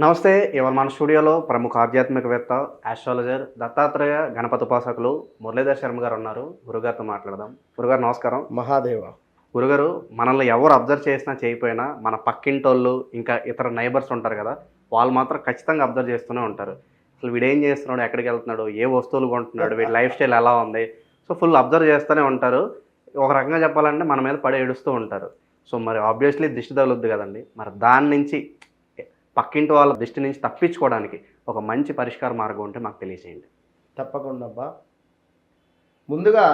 నమస్తే ఇవాళ మన స్టూడియోలో ప్రముఖ ఆధ్యాత్మికవేత్త ఆస్ట్రాలజర్ దత్తాత్రేయ గణపతి ఉపాసకులు మురళీధర్ శర్మ గారు ఉన్నారు. గురుగారితో మాట్లాడదాం. గురుగారు నమస్కారం. మహాదేవ. గురుగారు మనల్ని ఎవరు అబ్జర్వ్ చేసినా చేయకపోయినా మన పక్కింటోళ్ళు ఇంకా ఇతర నైబర్స్ ఉంటారు కదా వాళ్ళు మాత్రం ఖచ్చితంగా అబ్జర్వ్ చేస్తూనే ఉంటారు. అసలు వీడు ఏం చేస్తున్నాడు ఎక్కడికి వెళ్తున్నాడు ఏ వస్తువులు కొంటున్నాడు వీడి లైఫ్ స్టైల్ ఎలా ఉంది? సో ఫుల్ అబ్జర్వ్ చేస్తూనే ఉంటారు. ఒక రకంగా చెప్పాలంటే మన మీద పడి ఏడుస్తూ ఉంటారు. సో మరి ఆబ్వియస్లీ దిష్టి తగులుద్ది కదండి. మరి దాని నుంచి పక్కింటి వాళ్ళ దృష్టి నుంచి తప్పించుకోవడానికి ఒక మంచి పరిష్కార మార్గం ఉంటే మాకు తెలియజేయండి. తప్పకుండా అబ్బా. ముందుగా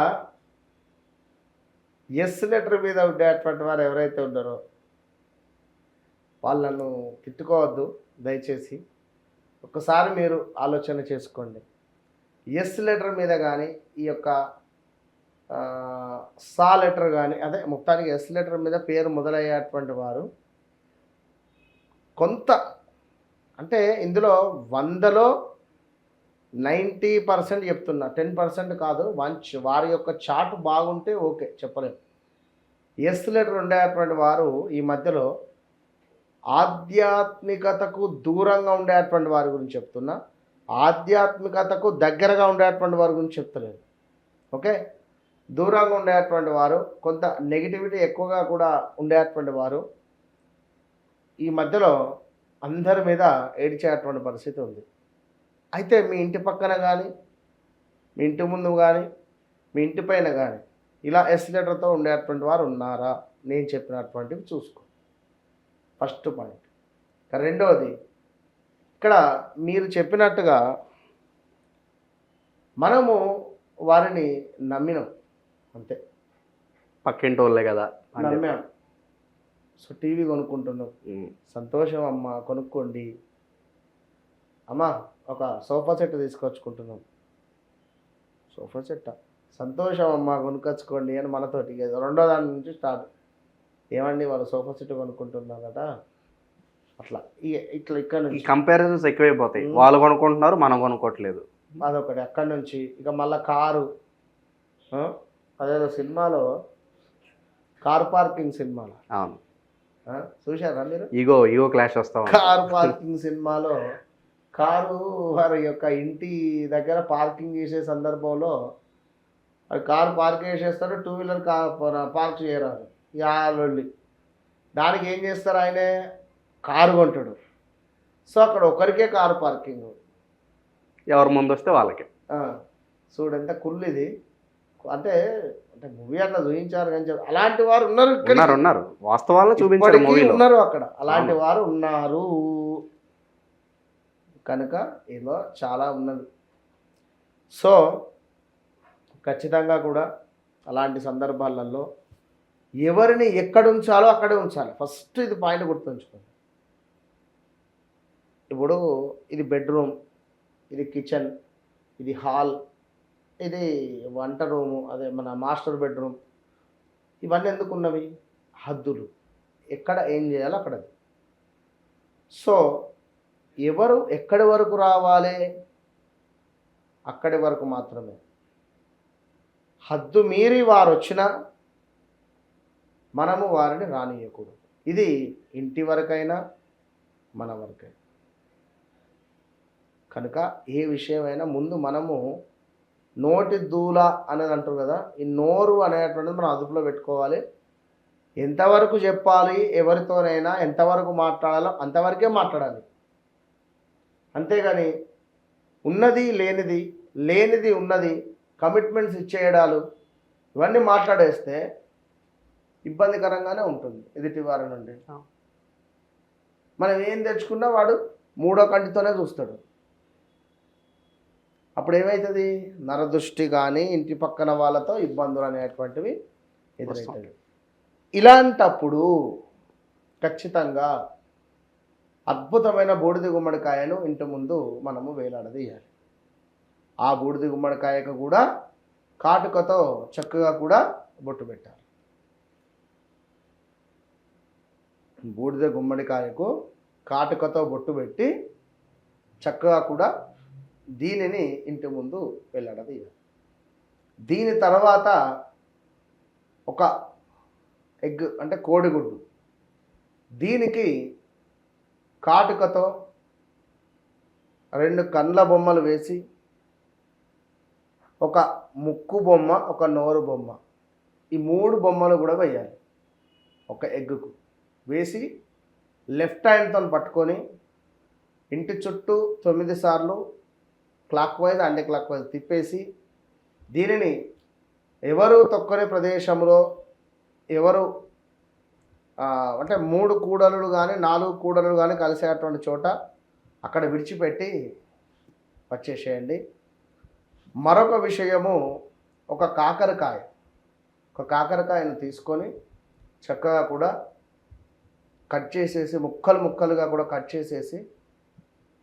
ఎస్ లెటర్ మీద ఉండేటువంటి వారు ఎవరైతే ఉన్నారో వాళ్ళను తిట్టుకోవద్దు దయచేసి. ఒకసారి మీరు ఆలోచన చేసుకోండి. ఎస్ లెటర్ మీద కానీ ఈ యొక్క సా లెటర్ కానీ అదే మొత్తానికి ఎస్ లెటర్ మీద పేరు మొదలయ్యేటువంటి వారు కొంత అంటే ఇందులో వందలో నైంటీ పర్సెంట్ చెప్తున్నా. టెన్ పర్సెంట్ కాదు. వంచ్ వారి యొక్క చాట్ బాగుంటే ఓకే చెప్పలేము ఎస్ లెటర్ ఉండేటువంటి వారు ఈ మధ్యలో ఆధ్యాత్మికతకు దూరంగా ఉండేటువంటి వారి గురించి చెప్తున్నా. ఆధ్యాత్మికతకు దగ్గరగా ఉండేటువంటి వారి గురించి చెప్తలేదు. ఓకే? దూరంగా ఉండేటువంటి వారు కొంత నెగిటివిటీ ఎక్కువగా కూడా ఉండేటువంటి వారు ఈ మధ్యలో అందరి మీద ఏడిచేటువంటి పరిస్థితి ఉంది. అయితే మీ ఇంటి పక్కన కానీ మీ ఇంటి ముందు కానీ మీ ఇంటి పైన కానీ ఇలా ఎస్లేటర్తో ఉండేటువంటి వారు ఉన్నారా? నేను చెప్పినటువంటివి చూసుకో. ఫస్ట్ పాయింట్ రెండవది ఇక్కడ మీరు చెప్పినట్టుగా మనము వారిని నమ్మినాం. అంతే. పక్కింటి వాళ్ళే కదా. నమ్మాం. సో టీవీ కొనుక్కుంటున్నాం. ఉమ్. సంతోషం అమ్మ కొనుక్కోండి. అమ్మా ఒక సోఫా సెట్ తీసుకొచ్చుకుంటున్నాం. సోఫా సెట్ సంతోషం అమ్మ కొనుక్కొచ్చుకోండి అని మనతోటి రెండో దాని నుంచి స్టార్ట్. ఏమండి వాళ్ళు సోఫా సెట్ కొనుక్కుంటున్నారట? అట్లా. ఇక ఇట్లా ఇక్కడ ఈ నుంచి. కంపారిజన్స్ ఎక్కువైపోతాయి. వాళ్ళు కొనుక్కుంటున్నారు మనం కొనుక్కోవట్లేదు అదొకటి. అక్కడి నుంచి ఇక మళ్ళా కారు? అదేదో సినిమాలో కార్ పార్కింగ్ సినిమాలో. అవును? చూశారా మీరు? ఈగో ఈగో క్లాష్ వస్తా. కార్ పార్కింగ్ సినిమాలో కారు వారి యొక్క ఇంటి దగ్గర పార్కింగ్ చేసే సందర్భంలో కారు పార్క్ చేసేస్తారు టూ వీలర్ కా పార్క్ చేయరాదు. లొల్లి దానికి ఏం చేస్తారు ఆయనే? కారు కొంటాడు. సో అక్కడ ఒకరికే కారు పార్కింగ్. ఎవరు ముందు వస్తే వాళ్ళకి చూడు ఎంత కుళ్ళు ఇది. అంటే అంటే మూవీ అట్లా చూపించారు కానీ చెప్ప- అలాంటి వారు ఉన్నారు. ఉన్నారు ఉన్నారు. వాస్తవాలను చూపించారు ఉన్నారు అక్కడ. అలాంటి వారు ఉన్నారు. కనుక ఇలా చాలా ఉన్నది. సో ఖచ్చితంగా కూడా అలాంటి సందర్భాలలో ఎవరిని ఎక్కడ ఉంచాలో అక్కడే ఉంచాలి. ఫస్ట్ ఇది పాయింట్ గుర్తుంచుకోండి. ఇప్పుడు ఇది బెడ్రూమ్ ఇది కిచెన్ ఇది హాల్ ఇది వంట రూము అదే మన మాస్టర్ బెడ్రూమ్. ఇవన్నీ ఎందుకు ఉన్నవి హద్దులు. ఎక్కడ ఏం చేయాలో అక్కడది సో ఎవరు ఎక్కడి వరకు రావాలి? అక్కడి వరకు మాత్రమే. హద్దు మీరి వారు వచ్చినా మనము వారిని రానియకూడదు ఇది ఇంటి వరకైనా మన వరకైనా కనుక ఏ విషయమైనా ముందు మనము నోటి దూల అనేది అంటారు కదా ఈ నోరు అనేటువంటిది మనం అదుపులో పెట్టుకోవాలి. ఎంతవరకు చెప్పాలి ఎవరితోనైనా ఎంతవరకు మాట్లాడాలో అంతవరకే మాట్లాడాలి. అంతేగాని ఉన్నది లేనిది లేనిది ఉన్నది కమిట్మెంట్స్ ఇచ్చేయడాలు ఇవన్నీ మాట్లాడేస్తే ఇబ్బందికరంగానే ఉంటుంది ఎదుటి వారి నుండి. మనం ఏం తెచ్చుకున్నా వాడు మూడో కంటితోనే చూస్తాడు. అప్పుడు ఏమవుతుంది నరదృష్టి కానీ ఇంటి పక్కన వాళ్ళతో ఇబ్బందులు అనేటువంటివి ఎదురవుతాయి ఇలాంటప్పుడు ఖచ్చితంగా అద్భుతమైన బూడిద గుమ్మడికాయను ఇంటి ముందు మనము వేలాడదీయాలి. ఆ బూడిద గుమ్మడికాయకు కూడా కాటుకతో చక్కగా కూడా బొట్టు పెట్టాలి. బూడిద గుమ్మడికాయకు కాటుకతో బొట్టు పెట్టి చక్కగా కూడా దీనిని ఇంటి ముందు వెళ్ళడదీయాలి దీని తర్వాత ఒక ఎగ్ అంటే కోడిగుడ్డు. దీనికి కాటుకతో రెండు కండ్ల బొమ్మలు వేసి ఒక ముక్కు బొమ్మ ఒక నోరు బొమ్మ. ఈ మూడు బొమ్మలు కూడా వేయాలి ఒక ఎగ్గుకు. వేసి లెఫ్ట్ హ్యాండ్తో పట్టుకొని ఇంటి చుట్టూ తొమ్మిది సార్లు clockwise anti clock wise తిప్పేసి దీనిని ఎవరు తొక్కని ప్రదేశంలో ఎవరు అంటే మూడు కూడలు కానీ నాలుగు కూడలు కానీ కలిసేటువంటి చోట అక్కడ విడిచిపెట్టి వచ్చేసేయండి. మరొక విషయము ఒక కాకరకాయ ఒక కాకరకాయను తీసుకొని చక్కగా కూడా కట్ చేసేసి ముక్కలు ముక్కలుగా కూడా కట్ చేసేసి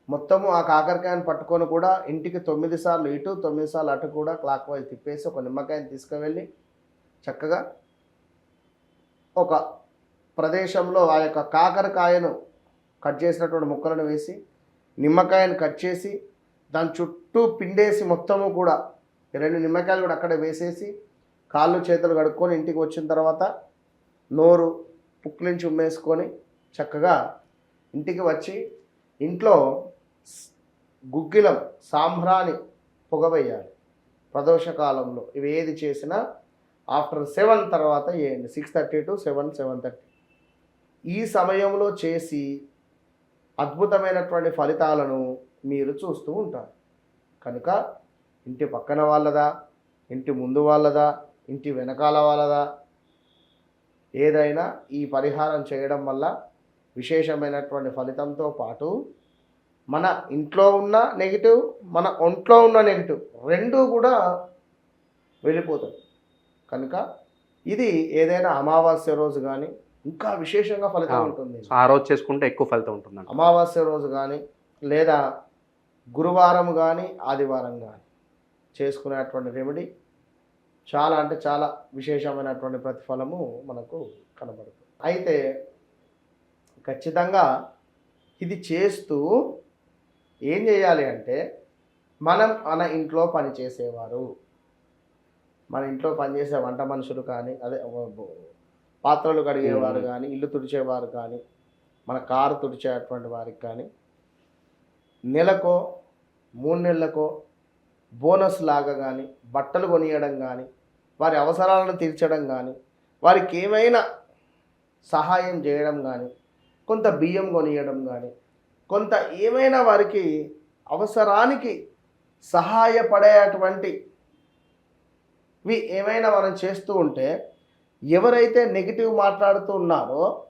మొత్తము ఆ కాకరకాయను పట్టుకొని కూడా ఇంటికి తొమ్మిది సార్లు ఇటు తొమ్మిది సార్లు అటు కూడా క్లాక్ వైజ్ తిప్పేసి ఒక నిమ్మకాయని తీసుకువెళ్ళి చక్కగా ఒక ప్రదేశంలో ఆ యొక్క కాకరకాయను కట్ చేసినటువంటి ముక్కలను వేసి నిమ్మకాయను కట్ చేసి దాని చుట్టూ పిండేసి మొత్తము కూడా రెండు నిమ్మకాయలు కూడా అక్కడ వేసేసి కాళ్ళు చేతులు కడుక్కొని ఇంటికి వచ్చిన తర్వాత నోరు పుక్లించి ఉమ్మేసుకొని చక్కగా ఇంటికి వచ్చి ఇంట్లో గుగ్గిలం సాంబ్రాణి పొగవేయాలి. ప్రదోష కాలంలో ఇవి ఏది చేసినా ఆఫ్టర్ సెవెన్ తర్వాత వేయండి six thirty to seven seven thirty. ఈ సమయంలో చేసి అద్భుతమైనటువంటి ఫలితాలను మీరు చూస్తూ ఉంటారు. కనుక ఇంటి పక్కన వాళ్ళదా? ఇంటి ముందు వాళ్ళదా? ఇంటి వెనకాల వాళ్ళదా? ఏదైనా ఈ పరిహారం చేయడం వల్ల విశేషమైనటువంటి ఫలితంతో పాటు మన ఇంట్లో ఉన్న నెగిటివ్ మన ఒంట్లో ఉన్న నెగిటివ్ రెండూ కూడా వెళ్ళిపోతాయి. కనుక ఇది ఏదైనా అమావాస్య రోజు కానీ ఇంకా విశేషంగా ఫలితం. ఉంటుంది. ఆ రోజు చేసుకుంటే ఎక్కువ ఫలితం ఉంటుందండి అమావాస్య రోజు కానీ లేదా గురువారం కానీ ఆదివారం కానీ చేసుకునేటువంటి రెమెడీ చాలా అంటే చాలా విశేషమైనటువంటి ప్రతిఫలము మనకు కనబడుతుంది. అయితే ఖచ్చితంగా ఇది చేస్తూ ఏం చేయాలి అంటే మనం మన ఇంట్లో పని చేసేవారు మన ఇంట్లో పనిచేసే వంట మనుషులు కానీ అదే పాత్రలు కడిగేవారు. కానీ ఇల్లు తుడిచేవారు కానీ మన కారు తుడిచేటువంటి వారికి కానీ నెలకో మూడు నెలలకో బోనస్ లాగా కానీ బట్టలు కొనియడం కానీ వారి అవసరాలను తీర్చడం కానీ వారికి ఏమైనా సహాయం చేయడం కానీ కొంత బియ్యం కొనియడం కానీ కొంత ఏమైనా వారికి అవసరానికి సహాయపడేటువంటి వి ఏమైనా మనం చేస్తూ ఉంటే ఎవరైతే నెగిటివ్ మాట్లాడుతూ ఉన్నారో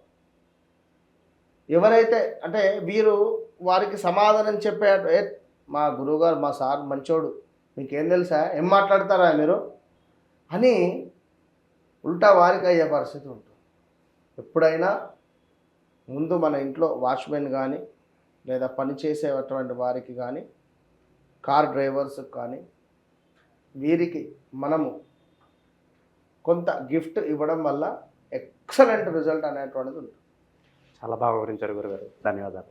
ఎవరైతే అంటే వీరు వారికి సమాధానం చెప్పే మా గురువుగారు మా సార్ మంచోడు మీకేం తెలుసా? ఏం మాట్లాడతారా మీరు? అని ఉల్టా వారికి అయ్యే పరిస్థితి ఉంటుంది. ఎప్పుడైనా ముందు మన ఇంట్లో వాచ్మెన్ కానీ లేదా పనిచేసేటువంటి వారికి కానీ కార్ డ్రైవర్స్కి కానీ వీరికి మనము కొంత గిఫ్ట్ ఇవ్వడం వల్ల ఎక్సలెంట్ రిజల్ట్ అనేటువంటిది ఉంటుంది. చాలా బాగా వివరించారు గురుగారు. ధన్యవాదాలు.